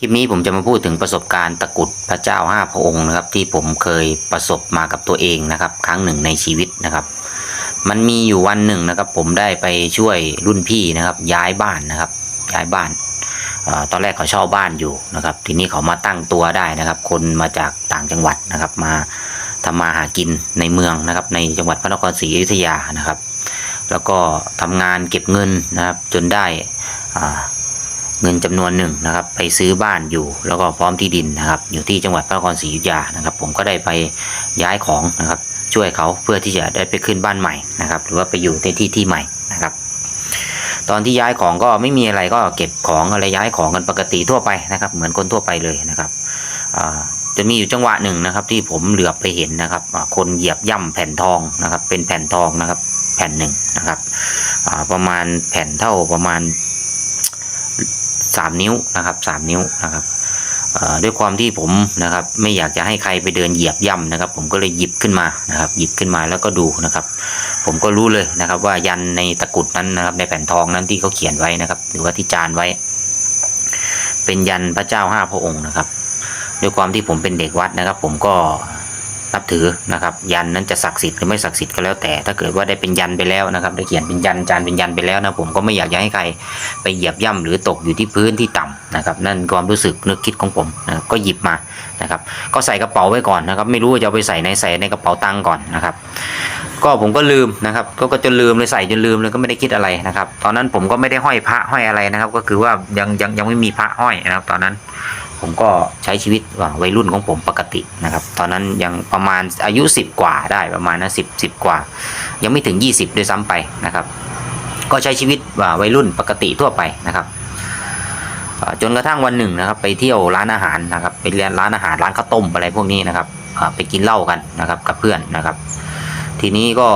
คลิปนี้ผมจะมาพูดถึงประสบการณ์ตะกุดพระเจ้าห้าพระองค์นะครับ ที่ผมเคยประสบมากับตัวเองนะครับ ครั้งหนึ่งในชีวิตนะครับ มันมีอยู่วันหนึ่งนะครับ ผมได้ไปช่วยรุ่นพี่นะครับ ย้ายบ้านนะครับ ย้ายบ้านอตอนแรกเขาเช่าบ้านอยู่นะครับ ทีนี้เขามาตั้งตัวได้นะครับ คนมาจากต่างจังหวัดนะครับ มาทำมาหากินในเมืองนะครับ ในจังหวัดพระนครศรีอยุธยานะครับ แล้วก็ทำงานเก็บเงินนะครับ จนได้อ่า เงินจำนวนหนึ่งนะครับ ไปซื้อบ้านอยู่ แล้วก็พร้อมที่ดินนะครับ อยู่ที่จังหวัดพระนครศรีอยุธยานะครับ ผมก็ได้ไปย้ายของนะครับ ช่วยเขาเพื่อที่จะได้ไปขึ้นบ้านใหม่นะครับ หรือว่าไปอยู่ในที่ที่ใหม่นะครับ ตอนที่ย้ายของก็ไม่มีอะไรก็เก็บของอะไรย้ายของกันปกติทั่วไปนะครับ เหมือนคนทั่วไปเลยนะครับจะมีอยู่จังหวะหนึ่งนะครับ ที่ผมเหลือบไปเห็นนะครับคนเหยียบย่ำแผ่นทองนะครับ เป็นแผ่นทองนะครับ แผ่นหนึ่งนะครับประมาณแผ่นเท่าประมาณ สามนิ้วนะครับสามนิ้วนะครับด้วยความที่ผมนะครับ ไม่อยากจะให้ใครไปเดินเหยียบย่ำนะครับ ผมก็เลยหยิบขึ้นมานะครับ หยิบขึ้นมาแล้วก็ดูนะครับ ผมก็รู้เลยนะครับ ว่ายันในตะกรุดนั้นนะครับ ในแผ่นทองนั้นที่เขาเขียนไว้นะครับ หรือว่าที่จานไว้ เป็นยันพระเจ้าห้าพระองค์นะครับ ด้วยความที่ผมเป็นเด็กวัดนะครับ ผมก็ นับถือนะครับ ยันนั้นจะศักดิ์สิทธิ์หรือไม่ศักดิ์สิทธิ์ก็แล้วแต่ ถ้าเกิดว่าได้เป็นยันไปแล้วนะครับ ได้เขียนเป็นยันจานเป็นยันไปแล้วนะผมก็ไม่อยากจะให้ใครไปเหยียบย่ำหรือตกอยู่ที่พื้นที่ต่ำนะครับนั่นความรู้สึกนึกคิดของผมนะก็หยิบมานะครับ ก็ใส่กระเป๋าไว้ก่อนนะครับไม่รู้ว่าจะไปใส่ในใส่ในกระเป๋าตังค์ก่อนนะครับก็ผมก็ลืมนะครับ ก็ก็จนลืมเลยใส่จนลืมเลยก็ไม่ได้คิดอะไรนะครับ ตอนนั้นผมก็ไม่ได้ห้อยพระห้อยอะไรนะครับ ก็คือว่ายังยังยังไม่มีพระห้อยนะครับ ตอนนั้น ผมก็ใช้ชีวิตว่าวัยรุ่นของผมปกตินะครับ ตอนนั้นยังประมาณอายุ 10 กว่าได้ประมาณนะสิบสิบกว่า ยังไม่ถึง 20 ด้วยซ้ำไปนะครับ ก็ใช้ชีวิตว่าวัยรุ่นปกติทั่วไปนะครับจนกระทั่งวันหนึ่งนะครับ ไปเที่ยวร้านอาหารนะครับไปเรียนร้านอาหารร้านข้าวต้มอะไรพวกนี้นะครับไปกินเหล้ากันนะครับกับเพื่อนนะครับ ทีนี้ก็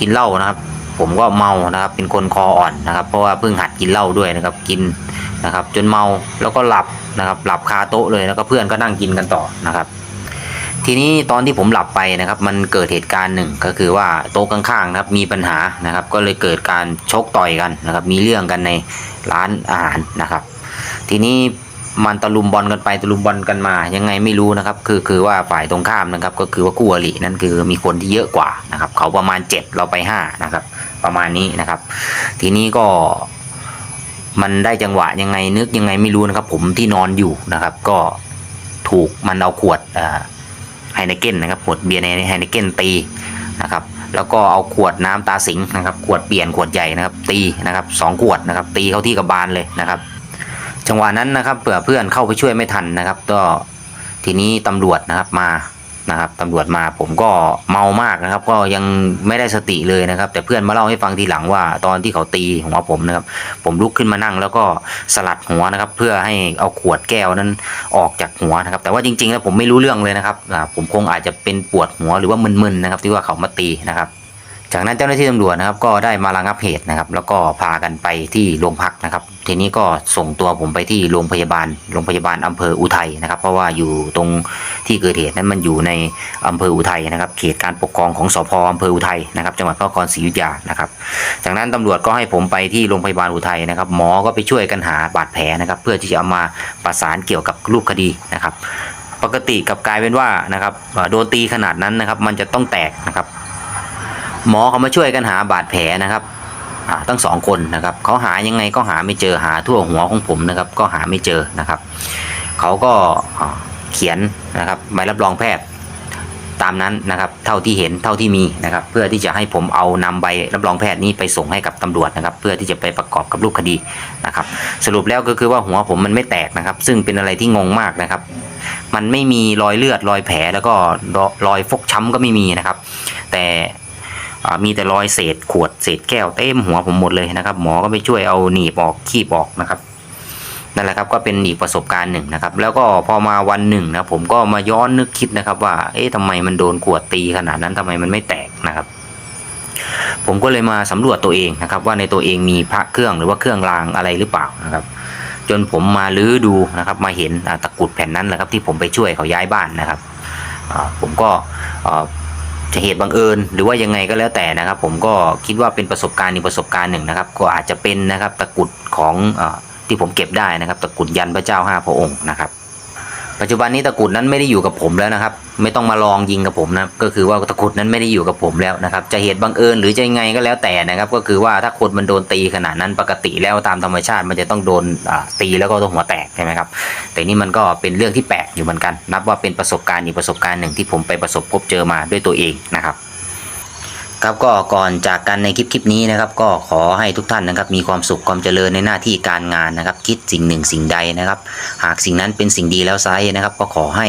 กินเหล้านะครับ ผมก็เมานะครับ เป็นคนคออ่อนนะครับ เพราะว่าเพิ่งหัดกินเหล้าด้วยนะครับ กิน นะครับ จนเมาแล้วก็หลับนะครับ หลับคาโต๊ะเลยแล้วก็เพื่อนก็นั่งกินกันต่อนะครับ ทีนี้ตอนที่ผมหลับไปนะครับ มันเกิดเหตุการณ์หนึ่งก็คือว่าโต๊ะข้างๆนะครับ มีปัญหานะครับ ก็เลยเกิดการชกต่อยกันนะครับ มีเรื่องกันในร้านอาหารนะครับ ทีนี้มันตะลุมบอลกันไปตะลุมบอลกันมายังไงไม่รู้นะครับ คือคือว่าฝ่ายตรงข้ามนะครับ ก็คือว่าคู่อรินั่นคือมีคนที่เยอะกว่านะครับ เขาประมาณ 7 เราไป5นะครับ ประมาณนี้นะครับ ทีนี้ก็ มันได้จังหวะยังไงนึกยังไงไม่รู้นะครับ ผมที่นอนอยู่นะครับ ก็ถูกมันเอาขวดไฮเนเก้นนะครับ ขวดเบียร์ในไฮเนเก้นตีนะครับ แล้วก็เอาขวดน้ำตาสิงนะครับ ขวดเปลี่ยนขวดใหญ่นะครับ ตีนะครับสองขวดนะครับ ตีเข้าที่กระบาลเลยนะครับ จังหวะนั้นนะครับเผื่อเพื่อนเข้าไปช่วยไม่ทันนะครับ ก็ทีนี้ตำรวจนะครับมา นะครับตำรวจมาผมก็เมามากนะครับ ก็ยังไม่ได้สติเลยนะครับ แต่เพื่อนมาเล่าให้ฟังทีหลังว่าตอนที่เขาตีหัวผมนะครับ ผมลุกขึ้นมานั่งแล้วก็สลัดหัวนะครับ เพื่อให้เอาขวดแก้วนั้นออกจากหัวนะครับ แต่ว่าจริงๆแล้วผมไม่รู้เรื่องเลยนะครับผมคงอาจจะเป็นปวดหัวหรือว่ามึนๆนะครับ ที่ว่าเขามาตีนะครับจากนั้นเจ้าหน้าที่ตำรวจนะครับก็ได้มาระงับเหตุนะครับ แล้วก็พากันไปที่โรงพักนะครับ ทีนี้ก็ส่งตัวผมไปที่โรงพยาบาลโรงพยาบาลอำเภออุทัยนะครับ เพราะว่าอยู่ตรงที่เกิดเหตุนั้นมันอยู่ในอำเภออุทัยนะครับ เขตการปกครองของสพอำเภออุทัยนะครับ จังหวัดพระนครศรีอยุธยานะครับจากนั้นตำรวจก็ให้ผมไปที่โรงพยาบาลอุทัยนะครับ หมอก็ไปช่วยกันหาบาดแผลนะครับ เพื่อที่จะเอามาประสานเกี่ยวกับรูปคดีนะครับ ปกติกับกลายเป็นว่านะครับโดนตีขนาดนั้นนะครับ มันจะต้องแตกนะครับ หมอเขามาช่วยกันหาบาดแผลนะครับ ทั้งสองคนนะครับเขาหายังไงก็หาไม่เจอหาทั่วหัวของผมนะครับ ก็หาไม่เจอนะครับเขาก็เขียนนะครับใบรับรองแพทย์ตามนั้นนะครับ เท่าที่เห็นเท่าที่มีนะครับ เพื่อที่จะให้ผมเอานำใบรับรองแพทย์นี้ไปส่งให้กับตำรวจนะครับ เพื่อที่จะไปประกอบกับรูปคดีนะครับ สรุปแล้วก็คือว่าหัวผมมันไม่แตกนะครับ ซึ่งเป็นอะไรที่งงมากนะครับ มันไม่มีรอยเลือดรอยแผลแล้วก็รอยฟกช้ำก็ไม่มีนะครับ แต่ มีแต่รอยเศษขวดเศษแก้วเต็มหัวผมหมดเลยนะครับ หมอก็ไปช่วยเอาหนีบออกคีบออกนะครับนั่นแหละครับก็เป็นอีกประสบการณ์หนึ่งนะครับ แล้วก็พอมาวันหนึ่งนะผมก็มาย้อนนึกคิดนะครับ ว่า เอ๊ะทำไมมันโดนขวดตีขนาดนั้นทำไมมันไม่แตกนะครับ ผมก็เลยมาสำรวจตัวเองนะครับ ว่าในตัวเองมีพระเครื่องหรือว่าเครื่องรางอะไรหรือเปล่านะครับ จนผมมาลื้อดูนะครับ มาเห็นตะกุดแผ่นนั้นแหละครับ ที่ผมไปช่วยเขาย้ายบ้านนะครับผมก็ จะเหตุบังเอิญหรือว่ายังไงก็แล้วแต่นะครับ ผมก็คิดว่าเป็นประสบการณ์อีกประสบการณ์หนึ่งนะครับ ก็อาจจะเป็นนะครับตะกุดของอที่ผมเก็บได้นะครับ ตะกุดยันพระเจ้าห้าพระองค์นะครับ ปัจจุบันนี้ตะกุดนั้นไม่ได้อยู่กับผมแล้วนะครับ ไม่ต้องมาลองยิงกับผมนะก็คือว่าตะกุดนั้นไม่ได้อยู่กับผมแล้วนะครับ จะเหตุบังเอิญหรือจะยังไงก็แล้วแต่นะครับ ก็คือว่าถ้าคนมันโดนตีขนาดนั้นปกติแล้วตามธรรมชาติมันจะต้องโดนตีแล้วก็ต้องหัวแตกใช่ไหมครับ แต่นี่มันก็เป็นเรื่องที่แปลกอยู่เหมือนกัน นับว่าเป็นประสบการณ์อีกประสบการณ์หนึ่งที่ผมไปประสบพบเจอมาด้วยตัวเองนะครับ ครับก็ก่อนจากกันในคลิปคลิปนี้นะครับ ก็ขอให้ทุกท่านนะครับ มีความสุขความเจริญในหน้าที่การงานนะครับ คิดสิ่งหนึ่งสิ่งใดนะครับ หากสิ่งนั้นเป็นสิ่งดีแล้วไซนะครับ ก็ขอให้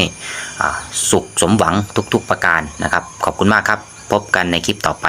สุขสมหวังทุก ๆประการนะครับ ขอบคุณมากครับ พบกันในคลิปต่อไป